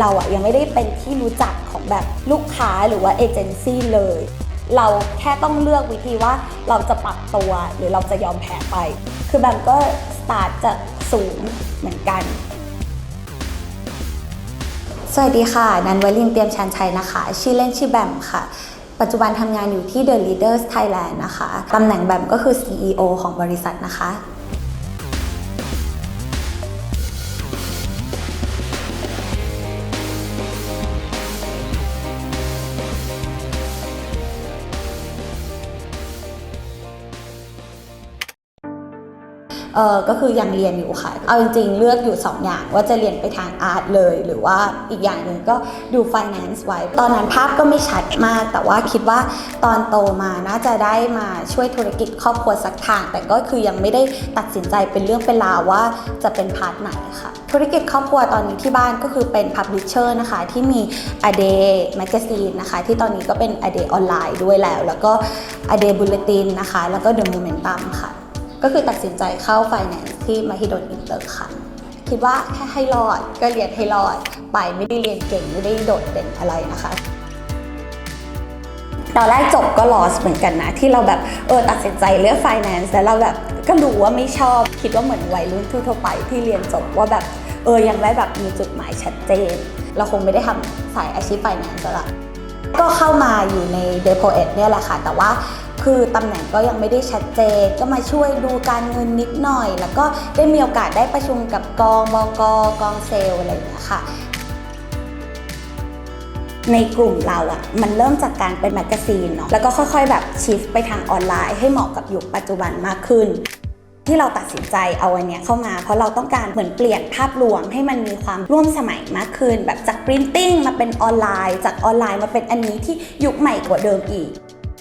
เราอะยังไม่ได้เป็นที่รู้จักของแบบลูกค้าหรือว่าเอเจนซี่เลย เราแค่ต้องเลือกวิธีว่าเราจะปรับตัวหรือเราจะยอมแพ้ไป คือแบมก็สตาร์ทจากศูนย์เหมือนกันสวัสดีค่ะ นันวลินเตรียมชันชัยนะคะ ชื่อเล่นชื่อแบมค่ะ ปัจจุบันทำงานอยู่ที่ The Leaders Thailand นะคะ ตำแหน่งแบมก็คือ CEO ของบริษัทนะคะ เออก็คือยังเรียนอยู่ค่ะ เอาจริงๆ เลือกอยู่ 2 อย่างว่าจะเรียนไปทางอาร์ตเลย หรือว่าอีกอย่างหนึ่งก็ดู finance ไว้ ตอนนั้นภาพก็ไม่ชัดมาก แต่ว่าคิดว่าตอนโตมาน่าจะได้มาช่วยธุรกิจครอบครัวสักทาง แต่ก็คือยังไม่ได้ตัดสินใจเป็นเรื่องเป็นราวว่าจะเป็นพาร์ทไหนค่ะ ธุรกิจครอบครัวตอนนี้ที่บ้านก็คือเป็น publisher นะคะที่มี a d a y Magazine นะคะที่ตอนนี้ก็เป็น a d a y ออนไลน์ด้วยแล้ว แล้วก็ a d a y Bulletin นะคะ แล้วก็ The Momentum ค่ะ ก็คือตัดสินใจเข้า Finance ที่มหิดลอินเตอร์ค่ะ คิดว่าแค่ให้รอดก็เรียนให้รอด ไปไม่ได้เรียนเก่งไม่ได้โดดเด่นอะไรนะคะตอนแรกจบก็ loss เหมือนกันนะ ที่เราแบบเออตัดสินใจเลือก finance แล้วเราแบบก็รู้ว่าไม่ชอบคิดว่าเหมือนวัยรุ่นทั่วไปที่เรียนจบว่าแบบเออยังไม่แบบมีจุดหมายชัดเจน เราคงไม่ได้ทำสายอาชีพ finance แล้วละก็เข้ามาอยู่ใน Depo 1เนี่ยแหละค่ะ แต่ว่า คือตำแหน่งก็ยังไม่ได้ชัดเจน ก็มาช่วยดูการเงินนิดหน่อย แล้วก็ได้มีโอกาสได้ประชุมกับกองบกกองเซลอะไรอย่างเงี้ยค่ะในกลุ่มเราอะ่ะมันเริ่มจากการเป็นแมกกาซีนเนาะแล้วก็ค่อยๆ แบบชิฟไปทางออนไลน์ให้เหมาะกับยุคปัจจุบันมากขึ้น ที่เราตัดสินใจเอาอันเนี้ยเข้ามา เพราะเราต้องการเหมือนเปลี่ยนภาพรวมให้มันมีความร่วมสมัยมากขึ้น แบบจากปรินติ้งมาเป็นออนไลน์ จากออนไลน์มาเป็นอันนี้ที่ยุคใหม่กว่าเดิมอีก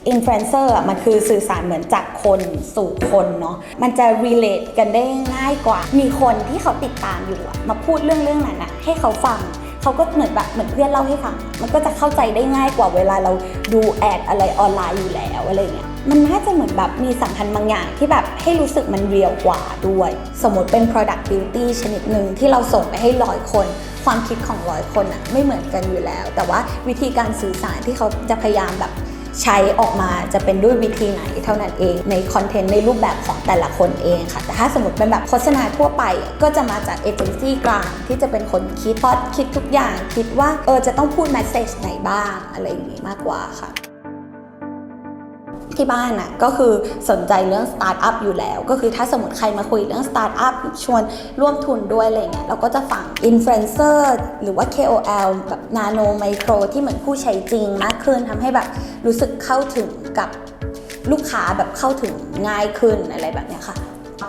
อินฟลูเอนเซอร์มันคือสื่อสารเหมือนจากคนสู่คนเนาะมันจะ relate กันได้ง่ายกว่า มีคนที่เขาติดตามอยู่อะมาพูดเรื่องเรื่องนั้นอะให้เขาฟังเขาก็เหมือนแบบเหมือนเพื่อนเล่าให้ฟัง มันก็จะเข้าใจได้ง่ายกว่าเวลาเราดูแอดอะไรออนไลน์อยู่แล้วอะไรเงี้ยมันน่าจะเหมือนแบบมีสัมพันธ์บางอย่างที่แบบให้รู้สึกมันเรียวกว่าด้วย สมมติเป็น product beauty ชนิดหนึ่งที่เราส่งไปให้ร้อยคน ความคิดของร้อยคนอะไม่เหมือนกันอยู่แล้ว แต่ว่าวิธีการสื่อสารที่เขาจะพยายามแบบ ใช้ออกมาจะเป็นด้วยวิธีไหนเท่านั้นเองในคอนเทนต์ในรูปแบบของแต่ละคนเองค่ะ แต่ถ้าสมมติเป็นแบบโฆษณาทั่วไป ก็จะมาจากเอเจนซี่กลางที่จะเป็นคนคิดพอดคิดทุกอย่าง คิดว่าเออจะต้องพูดแมสเซจไหนบ้างอะไรอย่างนี้มากกว่าค่ะ ที่บ้านน่ะก็คือสนใจเรื่องสตาร์ทอัพอยู่แล้ว ก็คือถ้าสมมติใครมาคุยเรื่องสตาร์ทอัพชวนร่วมทุนด้วยอะไรเงี้ยเราก็จะฟังอินฟลูเอนเซอร์หรือว่า KOL แบบนาโนไมโครที่เหมือนผู้ใช้จริงมากขึ้นทำให้แบบรู้สึกเข้าถึงกับลูกค้าแบบเข้าถึงง่ายขึ้นอะไรแบบเนี้ยค่ะ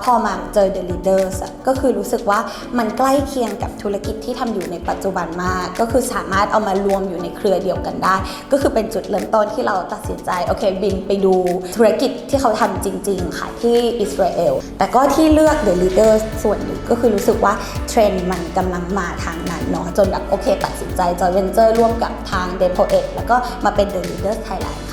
พอมาเจอ The Leaders ก็คือรู้สึกว่ามันใกล้เคียงกับธุรกิจที่ทำอยู่ในปัจจุบันมาก ก็คือสามารถเอามารวมอยู่ในเครือเดียวกันได้ ก็คือเป็นจุดเริ่มต้นที่เราตัดสินใจ โอเคบินไปดูธุรกิจที่เขาทำจริง ๆ ค่ะที่อิสราเอลแต่ก็ที่เลือก The Leaders ส่วนหนึ่งก็คือรู้สึกว่าเทรนด์มันกำลังมาทางนั้นเนาะจนแบบโอเค ตัดสินใจจอยเวนเจอร์ร่วมกับทาง Depo 1แล้วก็มาเป็น The Leaders Thailand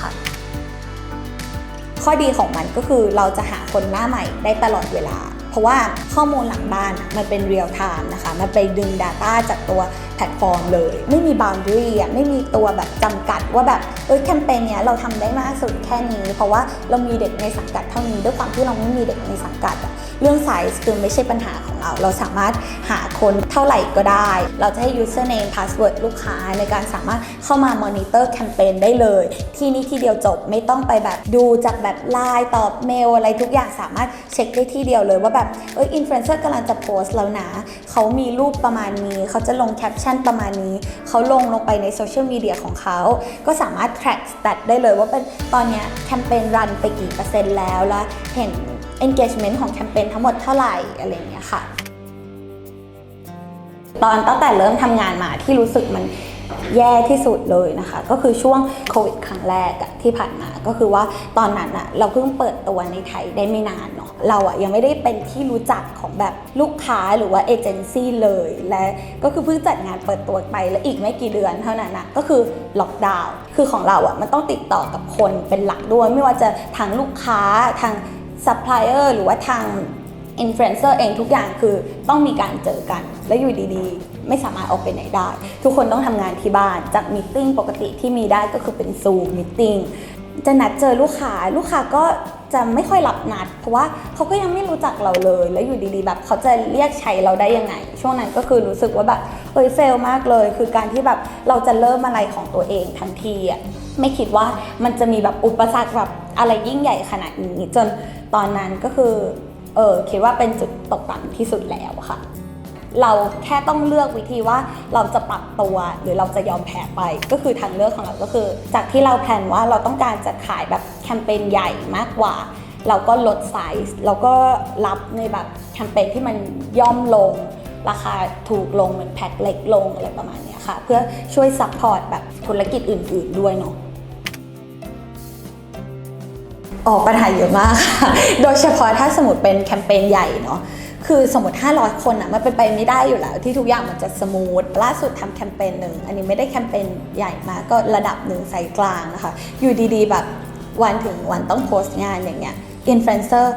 ข้อดีของมันก็คือเราจะหาคนหน้าใหม่ได้ตลอดเวลา เพราะว่าข้อมูลหลังบ้านมันเป็นเรียลไทม์นะคะ มันไปดึง Data จากตัว ลตฟอร์มเลย ไม่มี boundary อะไม่มีตัวแบบจำกัดว่าแบบเอ้ยแคมเปญเนี้ยเราทำได้มากสุดแค่นี้ เพราะว่าเรามีเด็กในสังกัดเท่านี้ด้วยความที่เราไม่มีเด็กในสังกัด เรื่องไซส์คือไม่ใช่ปัญหาของเรา เราสามารถหาคนเท่าไหร่ก็ได้ เราจะให้ username password ลูกค้าในการสามารถเข้ามามอนิเตอร์แคมเปญได้เลย ที่นี่ที่เดียวจบไม่ต้องไปแบบดูจากแบบไลน์ตอบเมลอะไรทุกอย่างสามารถเช็คได้ที่เดียวเลยว่าแบบเอ้ยอินฟลูเอนเซอร์กำลังจะโพสต์แล้วนะเขามีรูปประมาณนี้เขาจะลงแคปชั่นประมาณนี้ เขาลงลงไปในโซเชียลมีเดียของเขา ก็สามารถ track stat ได้เลยว่าเป็นตอนนี้แคมเปญรันไปกี่เปอร์เซ็นต์แล้ว แล้วเห็น engagement ของแคมเปญทั้งหมดเท่าไหร่อะไรอย่างเงี้ยค่ะ ตอนตั้งแต่เริ่มทำงานมาที่รู้สึกมันแย่ที่สุดเลยนะคะ ก็คือช่วงโควิดครั้งแรกที่ผ่านมา ก็คือว่าตอนนั้นอะเราเพิ่งเปิดตัวในไทยได้ไม่นาน เราอะยังไม่ได้เป็นที่รู้จักของแบบลูกค้าหรือว่าเอเจนซี่เลย และก็คือเพิ่งจัดงานเปิดตัวไปแล้วอีกไม่กี่เดือนเท่านั้นอะก็คือล็อกดาวน์คือของเราอะมันต้องติดต่อกับคนเป็นหลักด้วย ไม่ว่าจะทางลูกค้าทางซัพพลายเออร์หรือว่าทางอินฟลูเอนเซอร์เองทุกอย่างคือต้องมีการเจอกัน แล้วอยู่ดีๆ ไม่สามารถออกไปไหนได้ ทุกคนต้องทำงานที่บ้านจากมิ팅ปกติที่มีได้ก็คือเป็นซูมมิ팅 จะนัดเจอลูกค้าลูกค้าก็จะไม่ค่อยรับนัด เพราะว่าเขาก็ยังไม่รู้จักเราเลย แล้วอยู่ดีๆ แบบเขาจะเรียกใช้เราได้ยังไง ช่วงนั้นก็คือรู้สึกว่าแบบเฮ้ยเฟลมากเลย คือการที่แบบเราจะเริ่มอะไรของตัวเองทันทีอะไม่คิดว่ามันจะมีแบบอุปสรรคแบบอะไรยิ่งใหญ่ขนาดนี้ จนตอนนั้นก็คือเออคิดว่าเป็นจุดตกต่ำที่สุดแล้วค่ะ เราแค่ต้องเลือกวิธีว่าเราจะปรับตัวหรือเราจะยอมแพ้ไป ก็คือทางเลือกของเราก็คือ จากที่เราแพลนว่าเราต้องการจะขายแบบแคมเปญใหญ่มากกว่า เราก็ลดไซส์เราก็รับในแบบแคมเปญที่มันย่อมลง ราคาถูกลงเหมือนแพ็คเล็กลงอะไรประมาณนี้ค่ะ เพื่อช่วยซัพพอร์ตแบบธุรกิจอื่น ๆ ด้วยเนาะออกปัญหาเยอะมากค่ะโดยเฉพาะถ้าสมมติเป็นแคมเปญใหญ่เนาะ คือสมมติ 500 คนอะมันเป็นไปไม่ได้อยู่แล้ว ที่ทุกอย่างมันจะสมูทล่าสุดทำแคมเปญหนึ่งอันนี้ไม่ได้แคมเปญใหญ่มากก็ระดับหนึ่งไซส์กลางนะคะ อยู่ดีๆ แบบวันถึงวันต้องโพสต์งานอย่างเงี้ยอินฟลูเอนเซอร์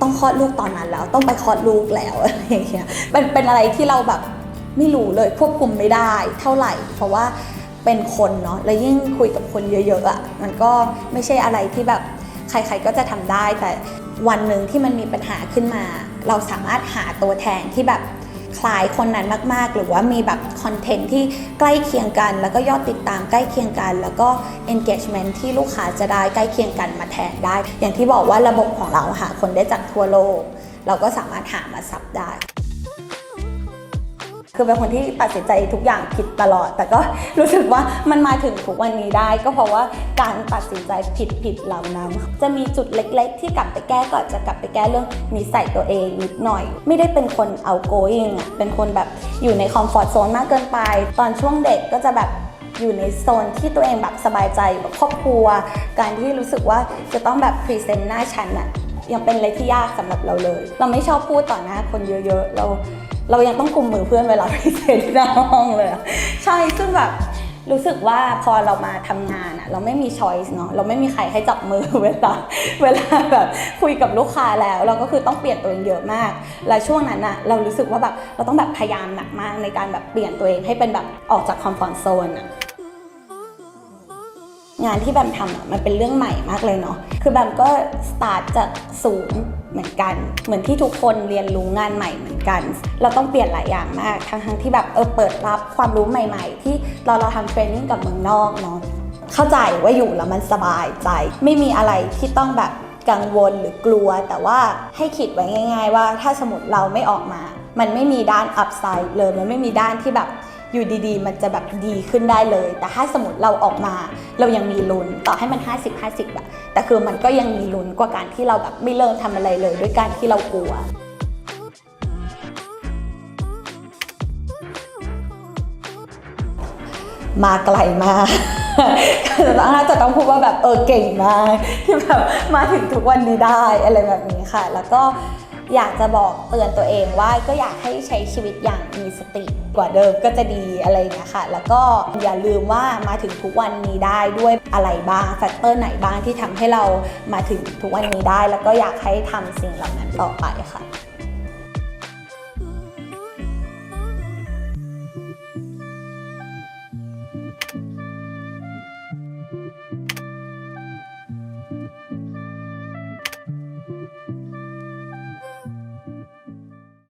ต้องคลอดลูกตอนนั้นแล้ว ต้องไปคลอดลูกแล้วอะไรอย่างเงี้ยมันเป็นอะไรที่เราแบบไม่รู้เลยควบคุมไม่ได้เท่าไหร่ เพราะว่าเป็นคนเนาะแล้วยิ่งคุยกับคนเยอะๆอะมันก็ไม่ใช่อะไรที่แบบใครๆก็จะทำได้แต่วันหนึ่งที่มันมีปัญหาขึ้นมา เราสามารถหาตัวแทนที่แบบคล้ายคนนั้นมาก ๆ หรือว่ามีแบบคอนเทนต์ที่ใกล้เคียงกัน แล้วก็ยอดติดตามใกล้เคียงกัน แล้วก็ engagement ที่ลูกค้าจะได้ใกล้เคียงกันมาแทนได้ อย่างที่บอกว่าระบบของเราหาคนได้จากทั่วโลก เราก็สามารถหามาซับได้ คือเป็นคนที่ตัดสินใจทุกอย่างผิดตลอด แต่ก็รู้สึกว่ามันมาถึงทุกวันนี้ได้ ก็เพราะว่าการตัดสินใจผิดผิดเหล่านั้น จะมีจุดเล็ก ๆ ที่กลับไปแก้ก่อนจะกลับไปแก้เรื่องนิสัยตัวเองนิดหน่อย ไม่ได้เป็นคนเอาโกอิงอะเป็นคนแบบอยู่ในคอมฟอร์ทโซนมากเกินไป ตอนช่วงเด็กก็จะแบบอยู่ในโซนที่ตัวเองแบบสบายใจแบบครอบครัว การที่รู้สึกว่าจะต้องแบบพรีเซนต์หน้าชั้นอะยังเป็นอะไรที่ยากสำหรับเราเลย เราไม่ชอบพูดต่อหน้าคนเยอะ ๆ เรา เรายังต้องกุมมือเพื่อนเวลาพรีเซนต์หน้าห้องเลยใช่ซึ่งแบบรู้สึกว่าพอเรามาทำงานอะเราไม่มีช้อยส์เนาะเราไม่มีใครให้จับมือเวลาเวลาแบบคุยกับลูกค้าแล้ว เราก็คือต้องเปลี่ยนตัวเองเยอะมาก และช่วงนั้นอะเรารู้สึกว่าแบบเราต้องแบบพยายามหนักมากในการแบบเปลี่ยนตัวเองให้เป็นแบบออกจากคอมฟอร์ทโซนอะงานที่แบมทำอะมันเป็นเรื่องใหม่มากเลยเนาะ คือแบมก็สตาร์ทจากศูนย์เหมือนกัน เหมือนที่ทุกคนเรียนรู้งานใหม่เหมือน กัน เราต้องเปลี่ยนหลายอย่างมาก ทั้งทั้งที่แบบเออเปิดรับความรู้ใหม่ ๆ ที่เราเราทำเทรนนิ่งกับเมืองนอกเนาะเข้าใจว่าอยู่แล้วมันสบายใจ ไม่มีอะไรที่ต้องแบบกังวลหรือกลัว แต่ว่าให้คิดไว้ง่าย ๆ ว่าถ้าสมมติเราไม่ออกมา มันไม่มีด้านอัพไซด์เลยมันไม่มีด้านที่แบบอยู่ดีๆ มันจะแบบดีขึ้นได้เลย แต่ถ้าสมมติเราออกมา เรายังมีลุ้นต่อให้มัน 50 50อะแต่คือมันก็ยังมีลุ้นกว่าการที่เราแบบไม่เริ่มทำอะไรเลย ด้วยการที่เรากลัว มาไกลมากน่าจะต้องพูดว่าแบบเออเก่งมากที่แบบมาถึงทุกวันนี้ได้อะไรแบบนี้ค่ะ แล้วก็อยากจะบอกเตือนตัวเองว่าก็อยากให้ใช้ชีวิตอย่างมีสติกว่าเดิมก็จะดีอะไรอย่างเงี้ยค่ะ แล้วก็อย่าลืมว่ามาถึงทุกวันนี้ได้ด้วยอะไรบ้างแฟกเตอร์ไหนบ้างที่ทำให้เรามาถึงทุกวันนี้ได้ แล้วก็อยากให้ทำสิ่งเหล่านั้นต่อไปค่ะ